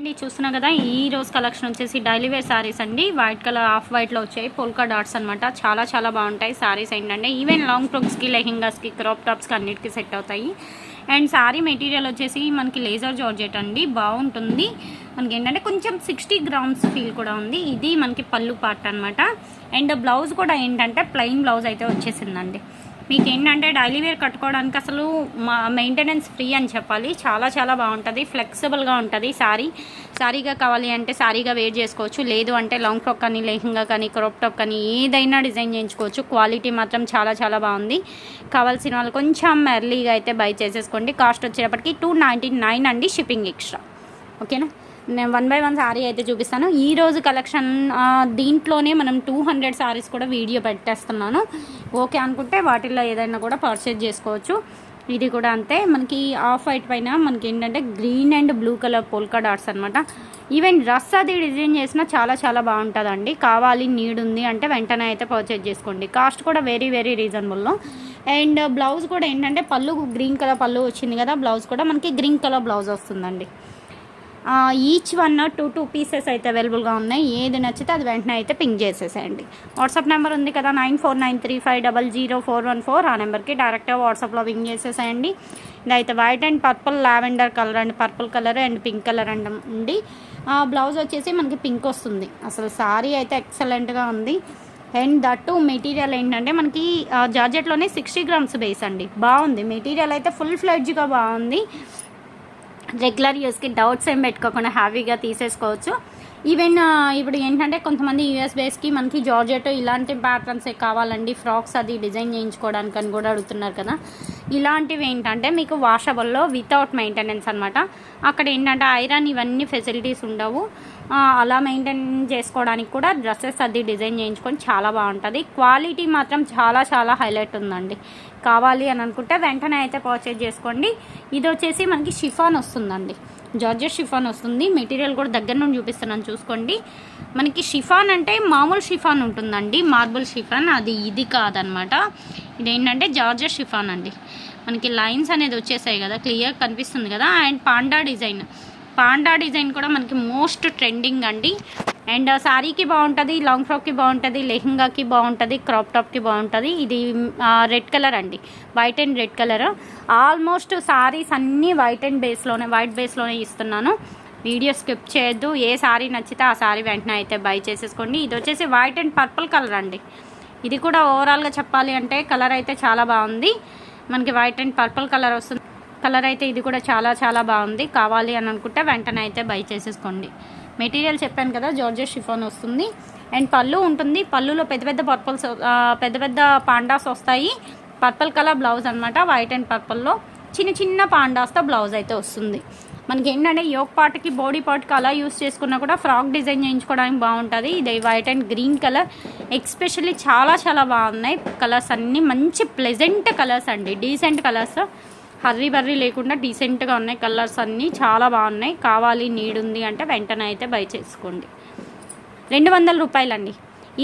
అండి చూస్తున్నా కదా ఈ రోజు కలెక్షన్ వచ్చేసి డైలీ వేర్ సారీస్ అండి. వైట్ కలర్ ఆఫ్ వైట్లో వచ్చాయి. పోల్కా డాట్స్ అనమాట చాలా చాలా బాగుంటాయి సారీస్ ఏంటంటే. ఈవెన్ లాంగ్ ఫ్రాక్స్కి లెహింగాస్కి క్రాప్ టాప్స్కి అన్నిటికీ సెట్ అవుతాయి. అండ్ సారీ మెటీరియల్ వచ్చేసి మనకి లేజర్ జార్జెట్ అండి. బాగుంటుంది. మనకి ఏంటంటే కొంచెం సిక్స్టీ గ్రామ్స్ ఫీల్ కూడా ఉంది. ఇది మనకి పళ్ళు పార్ట్ అనమాట అండ్ బ్లౌజ్ కూడా ఏంటంటే ప్లెయిన్ బ్లౌజ్ అయితే వచ్చేసిందండి. మీకు ఏంటంటే డైలీ వేర్ కట్టుకోవడానికి అసలు మా మెయింటెనెన్స్ ఫ్రీ అని చెప్పాలి. చాలా చాలా బాగుంటుంది. ఫ్లెక్సిబుల్గా ఉంటుంది. సారీ సారీగా కావాలి అంటే సారీగా వేర్ చేసుకోవచ్చు. లేదు అంటే లాంగ్ ఫ్రాక్ కానీ లెహంగా కానీ క్రాప్ టాప్ కానీ ఏదైనా డిజైన్ చేయించుకోవచ్చు. క్వాలిటీ మాత్రం చాలా చాలా బాగుంది. కావాల్సిన వాళ్ళు కొంచెం ఎర్లీగా అయితే బై చేసేసుకోండి. కాస్ట్ వచ్చేటప్పటికి టూ నైంటీ నైన్ అండి షిప్పింగ్ ఎక్స్ట్రా ఓకేనా నేను వన్ బై వన్ శారీ అయితే చూపిస్తాను. ఈ రోజు కలెక్షన్ దీంట్లోనే మనం టూ హండ్రెడ్ శారీస్ కూడా వీడియో పెట్టేస్తున్నాను. ఓకే అనుకుంటే వాటిల్లో ఏదైనా కూడా పర్చేజ్ చేసుకోవచ్చు. ఇది కూడా అంతే. మనకి ఆఫ్ వైట్ పైన మనకి ఏంటంటే green and blue colour polka dots అనమాట ఈవెన్ రస్ అది డిజైన్ చేసినా చాలా చాలా బాగుంటుందండి. కావాలి నీడ్ ఉంది అంటే వెంటనే అయితే పర్చేజ్ చేసుకోండి. కాస్ట్ కూడా వెరీ వెరీ రీజనబుల్లో అండ్ బ్లౌజ్ కూడా ఏంటంటే పళ్ళు గ్రీన్ కలర్ పళ్ళు వచ్చింది కదా బ్లౌజ్ కూడా మనకి గ్రీన్ కలర్ బ్లౌజ్ వస్తుందండి. Each one two two pieces అయితే అవైలబుల్గా ఉన్నాయి. ఏది నచ్చితే అది వెంటనే అయితే పింక్ చేసేసేయండి. వాట్సాప్ నెంబర్ ఉంది కదా nine four nine three five double zero four one four ఆ నెంబర్కి డైరెక్ట్గా వాట్సాప్లో పింక్ చేసేసేయండి. ఇదైతే white and purple lavender colour and purple colour and pink colour and ఉండి బ్లౌజ్ వచ్చేసి మనకి పింక్ వస్తుంది. అసలు సారీ అయితే ఎక్సలెంట్గా ఉంది. అండ్ దట్టు మెటీరియల్ ఏంటంటే మనకి జార్జెట్లోనే సిక్స్టీ గ్రామ్స్ బేస్ అండి. బాగుంది. మెటీరియల్ అయితే ఫుల్ ఫ్లెడ్జ్గా బాగుంది. రెగ్యులర్ యూస్కి డౌట్స్ ఏం పెట్టుకోకుండా హ్యాపీగా తీసేసుకోవచ్చు ఈవెన్ uh, ఇప్పుడు ఏంటంటే కొంతమంది యూఎస్ బేస్కి మనకి జార్జెట్ ఇలాంటి ప్యాటర్న్సే కావాలండి. ఫ్రాక్స్ అది డిజైన్ చేయించుకోవడానికి అని కూడా అడుగుతున్నారు కదా. ఇలాంటివి ఏంటంటే మీకు వాషబుల్లో వితౌట్ మెయింటెనెన్స్ అనమాట అక్కడ ఏంటంటే ఐరన్ ఇవన్నీ ఫెసిలిటీస్ ఉండవు. అలా మెయింటైన్ చేసుకోవడానికి కూడా డ్రెస్సెస్ అది డిజైన్ చేయించుకొని చాలా బాగుంటుంది. క్వాలిటీ మాత్రం చాలా చాలా హైలైట్ ఉందండి. కావాలి అని అనుకుంటే వెంటనే అయితే పర్చేజ్ చేసుకోండి. ఇది వచ్చేసి మనకి షిఫాన్ వస్తుందండి. జార్జెట్ షిఫాన్ వస్తుంది. మెటీరియల్ కూడా దగ్గర నుండి చూపిస్తున్నాను చూసుకోండి. మనకి షిఫాన్ అంటే మామూలు షిఫాన్ ఉంటుందండి. Marble chiffon. అది ఇది కాదనమాట. ఇది ఏంటంటే జార్జెట్ షిఫాన్ అండి. మనకి లైన్స్ అనేది వచ్చేసాయి కదా క్లియర్ కనిపిస్తుంది కదా. And panda design. Panda design కూడా మనకి మోస్ట్ ట్రెండింగ్ అండి. అండ్ శారీకి బాగుంటుంది లాంగ్ ఫ్రాక్కి బాగుంటుంది లెహంగాకి బాగుంటుంది క్రాప్ టాప్కి బాగుంటుంది. ఇది రెడ్ కలర్ అండి. White and red colour almost sarees అన్నీ వైట్ అండ్ బేస్లోనే వైట్ బేస్లోనే ఇస్తున్నాను. వీడియో స్కిప్ చేయొద్దు. ఏ శారీ నచ్చితే ఆ శారీ వెంటనే అయితే బై చేసేసుకోండి. ఇది వచ్చేసి వైట్ అండ్ పర్పుల్ కలర్ అండి. ఇది కూడా ఓవరాల్గా చెప్పాలి అంటే కలర్ అయితే చాలా బాగుంది. మనకి వైట్ అండ్ పర్పుల్ కలర్ వస్తుంది. కలర్ అయితే ఇది కూడా చాలా చాలా బాగుంది. కావాలి అని అనుకుంటే వెంటనే అయితే బై చేసేసుకోండి. మెటీరియల్ చెప్పాను కదా జార్జెస్ షిఫాన్ వస్తుంది. అండ్ పళ్ళు ఉంటుంది. పళ్ళులో పెద్ద పెద్ద పర్పుల్స్ పెద్ద పెద్ద పాండాస్ వస్తాయి. పర్పుల్ కలర్ బ్లౌజ్ అనమాట వైట్ అండ్ పర్పుల్లో. చిన్న చిన్న పాండాస్తో బ్లౌజ్ అయితే వస్తుంది. మనకి ఏంటంటే యోగ్ పార్ట్కి బాడీ పార్ట్కి అలా యూస్ చేసుకున్నా కూడా ఫ్రాక్ డిజైన్ చేయించుకోవడానికి బాగుంటుంది. ఇది white and green colour. Especially చాలా చాలా బాగున్నాయి కలర్స్ అన్నీ. మంచి ప్లెజెంట్ కలర్స్ అండి. Decent colours. హర్రీ బర్రీ లేకుండా డీసెంట్గా ఉన్నాయి కలర్స్ అన్నీ చాలా బాగున్నాయి. కావాలి నీడ్ ఉంది అంటే వెంటనే అయితే బై చేసుకోండి. రెండు వందల రూపాయలండి.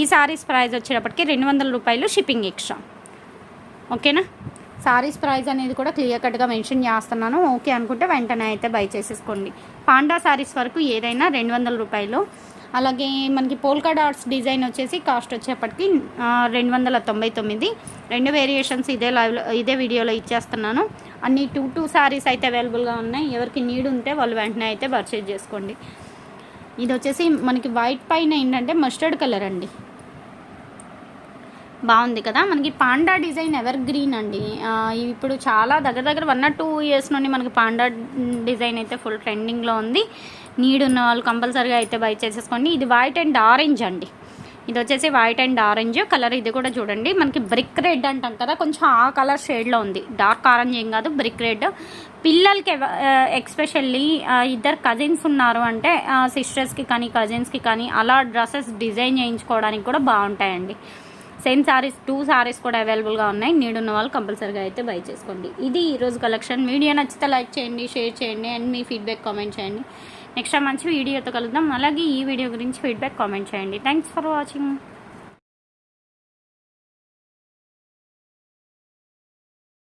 ఈ సారీస్ ప్రైస్ వచ్చేటప్పటికి రెండు వందల రూపాయలు షిప్పింగ్ ఎక్స్ట్రా. ఓకేనా? సారీస్ ప్రైస్ అనేది కూడా క్లియర్ కట్గా మెన్షన్ చేస్తున్నాను. ఓకే అనుకుంటే వెంటనే అయితే బై చేసేసుకోండి. పాండా సారీస్ వరకు ఏదైనా రెండు వందల రూపాయలు అలాగే మనకి పోల్కా డాట్స్ డిజైన్ వచ్చేసి కాస్ట్ వచ్చేప్పటికి రెండు వందల తొంభై తొమ్మిది. రెండు వేరియేషన్స్ ఇదే లైవ్లో ఇదే వీడియోలో ఇచ్చేస్తున్నాను. అన్ని టూ టూ శారీస్ అయితే అవైలబుల్గా ఉన్నాయి. ఎవరికి నీడ్ ఉంటే వాళ్ళు వెంటనే అయితే పర్చేజ్ చేసుకోండి. ఇది వచ్చేసి మనకి వైట్ పైన ఏంటంటే మస్టర్డ్ కలర్ అండి. బాగుంది కదా. మనకి పాండా డిజైన్ ఎవర్ గ్రీన్ అండి ఇప్పుడు చాలా దగ్గర దగ్గర వన్ ఆర్ టూ ఇయర్స్ నుండి మనకి పాండా డిజైన్ అయితే ఫుల్ ట్రెండింగ్లో ఉంది. నీడ్ ఉన్న వాళ్ళు కంపల్సరీగా అయితే బై చేసేసుకోండి. ఇది వైట్ అండ్ ఆరెంజ్ అండి. ఇది వచ్చేసి వైట్ అండ్ ఆరెంజ్ కలర్ ఇది కూడా చూడండి. మనకి బ్రిక్ రెడ్ అంటాం కదా. కొంచెం ఆ కలర్ షేడ్లో ఉంది. డార్క్ ఆరెంజ్ ఏం కాదు బ్రిక్ రెడ్ పిల్లలకి ఎక్స్పెషల్లీ ఇద్దరు కజిన్స్ ఉన్నారు అంటే సిస్టర్స్కి కానీ కజిన్స్కి కానీ అలా డ్రెస్సెస్ డిజైన్ చేయించుకోవడానికి కూడా బాగుంటాయండి. సేమ్ సారీస్ టూ సారీస్ కూడా అవైలబుల్గా ఉన్నాయి. నీడ్ ఉన్న వాళ్ళు కంపల్సరీగా అయితే బై చేసుకోండి. ఇది ఈరోజు కలెక్షన్ వీడియో నచ్చితే లైక్ చేయండి షేర్ చేయండి అండ్ మీ ఫీడ్బ్యాక్ కామెంట్ చేయండి. నెక్స్ట్ మంచి వీడియోతో కలుద్దాం. అలాగే ఈ వీడియో గురించి ఫీడ్బ్యాక్ కామెంట్ చేయండి. Thanks for watching